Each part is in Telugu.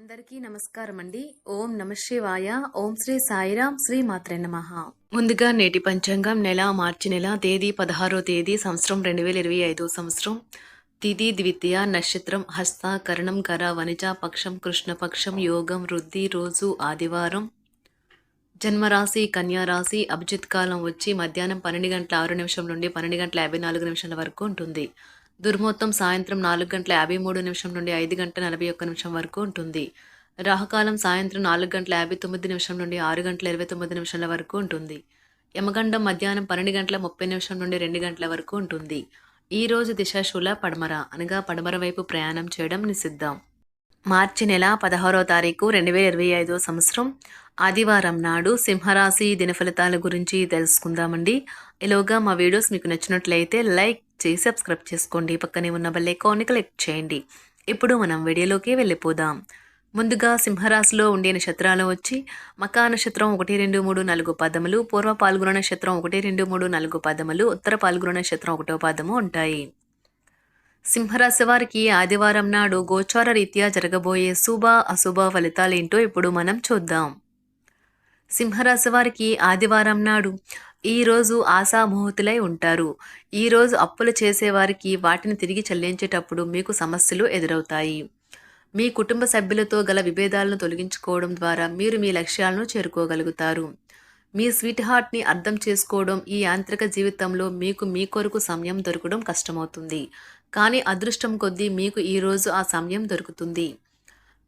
అందరికీ నమస్కారం అండి ఓం నమ శివాయ. ఓం శ్రీ సాయిరాం శ్రీ మాత్రే నమ. ముందుగా నేటి పంచాంగం నెల మార్చి నెల తేదీ పదహారో తేదీ సంవత్సరం రెండు వేల ఇరవై ఐదో సంవత్సరం. తిథి ద్వితీయ నక్షత్రం హస్త కరణం కర వనిజ పక్షం కృష్ణపక్షం యోగం వృద్ధి రోజు ఆదివారం. జన్మరాశి కన్యారాశి అభిజిత్ కాలం వచ్చి మధ్యాహ్నం పన్నెండు గంటల ఆరు నిమిషం నుండి పన్నెండు గంటల యాభై నాలుగు నిమిషాల వరకు ఉంటుంది. దుర్మొత్తం సాయంత్రం నాలుగు గంటల యాభై మూడు నిమిషం నుండి ఐదు గంటల నలభై ఒక్క నిమిషం వరకు ఉంటుంది. రాహుకాలం సాయంత్రం నాలుగు గంటల యాభై తొమ్మిది నిమిషం నుండి ఆరు గంటల ఇరవై తొమ్మిది నిమిషాల వరకు ఉంటుంది. యమగండం మధ్యాహ్నం పన్నెండు గంటల ముప్పై నిమిషం నుండి రెండు గంటల వరకు ఉంటుంది. ఈ రోజు దిశాశూల పడమర అనగా పడమర వైపు ప్రయాణం చేయడం నిషిద్ధం. మార్చి నెల పదహారో తారీఖు రెండు వేల ఇరవై ఐదో సంవత్సరం. ఆదివారం నాడు సింహరాశి దిన ఫలితాల గురించి తెలుసుకుందామండి. ఈలోగా మా వీడియోస్ మీకు నచ్చినట్లయితే లైక్ చేసి సబ్స్క్రైబ్ చేసుకోండి. పక్కనే ఉన్న బెల్ ఐకాన్ని క్లిక్ చేయండి. ఇప్పుడు మనం వీడియోలోకి వెళ్ళిపోదాం. ముందుగా సింహరాశిలో ఉండే నక్షత్రాలు వచ్చి మకా నక్షత్రం ఒకటి రెండు మూడు నాలుగు పదములు పూర్వ పాల్గొన నక్షత్రం ఒకటి రెండు మూడు నాలుగు పదములు ఉత్తర పాల్గొన నక్షత్రం ఒకటో పదము ఉంటాయి. సింహరాశి వారికి ఆదివారం నాడు గోచార రీత్యా జరగబోయే శుభ అశుభ ఫలితాలేంటో ఇప్పుడు మనం చూద్దాం. సింహరాశి వారికి ఆదివారం నాడు ఈరోజు ఆశామోహతులై ఉంటారు. ఈరోజు అప్పులు చేసేవారికి వాటిని తిరిగి చెల్లించేటప్పుడు మీకు సమస్యలు ఎదురవుతాయి. మీ కుటుంబ సభ్యులతో గల విభేదాలను తొలగించుకోవడం ద్వారా మీరు మీ లక్ష్యాలను చేరుకోగలుగుతారు. మీ స్వీట్ హార్ట్ని అర్థం చేసుకోవడం ఈ యాంత్రిక జీవితంలో మీకు మీ కొరకు సమయం దొరకడం కష్టమవుతుంది. కానీ అదృష్టం కొద్దీ మీకు ఈరోజు ఆ సమయం దొరుకుతుంది.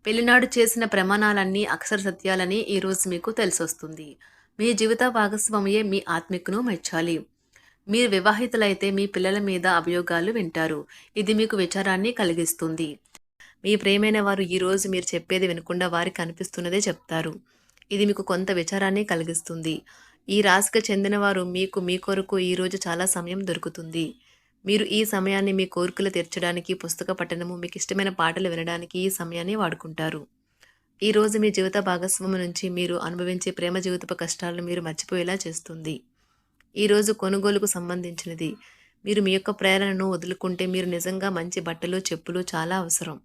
పెళ్ళినాడు చేసిన ప్రమాణాలన్నీ అక్షర సత్యాలని ఈరోజు మీకు తెలిసొస్తుంది. మీ జీవిత భాగస్వామియే మీ ఆత్మికను మెచ్చాలి. మీరు వివాహితులైతే మీ పిల్లల మీద అభియోగాలు వింటారు. ఇది మీకు విచారాన్ని కలిగిస్తుంది. మీ ప్రేమైన వారు ఈరోజు మీరు చెప్పేది వినకుండా వారికి అనిపిస్తున్నదే చెప్తారు. ఇది మీకు కొంత విచారాన్ని కలిగిస్తుంది. ఈ రాశికి చెందినవారు మీకు మీ కొరకు ఈరోజు చాలా సమయం దొరుకుతుంది. మీరు ఈ సమయాన్ని మీ కోరికలు తీర్చడానికి పుస్తక పఠనము మీకు ఇష్టమైన పాటలు వినడానికి ఈ సమయాన్ని వాడుకుంటారు. ఈ రోజు మీ జీవిత భాగస్వామి నుంచి మీరు అనుభవించే ప్రేమ జీవితపు కష్టాలను మీరు మర్చిపోయేలా చేస్తుంది. ఈరోజు కొనుగోలుకు సంబంధించినది. మీరు మీ యొక్క ప్రేరణను వదులుకుంటే మీరు నిజంగా మంచి బట్టలు చెప్పులు చాలా అవసరం.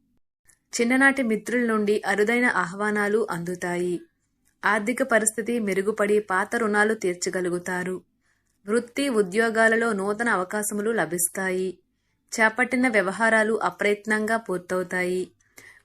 చిన్ననాటి మిత్రుల నుండి అరుదైన ఆహ్వానాలు అందుతాయి. ఆర్థిక పరిస్థితి మెరుగుపడి పాత రుణాలు తీర్చగలుగుతారు. వృత్తి ఉద్యోగాలలో నూతన అవకాశములు లభిస్తాయి. చేపట్టిన వ్యవహారాలు అప్రయత్నంగా పూర్తవుతాయి.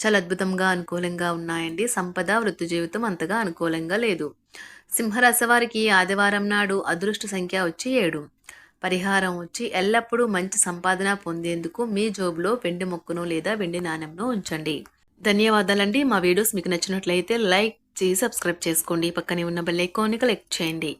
చాలా అద్భుతంగా అనుకూలంగా ఉన్నాయండి. సంపద వృత్తి జీవితం అంతగా అనుకూలంగా లేదు. సింహరాశి వారికి ఆదివారం నాడు అదృష్ట సంఖ్య వచ్చి ఏడు. పరిహారం వచ్చి ఎల్లప్పుడూ మంచి సంపాదన పొందేందుకు మీ జోబులో వెండి మొక్కును లేదా వెండి నాణ్యంను ఉంచండి. ధన్యవాదాలండి. మా వీడియోస్ మీకు నచ్చినట్లయితే లైక్ చేసి సబ్స్క్రైబ్ చేసుకోండి. పక్కనే ఉన్న బెల్ ఐకాన్ని క్లిక్ చేయండి.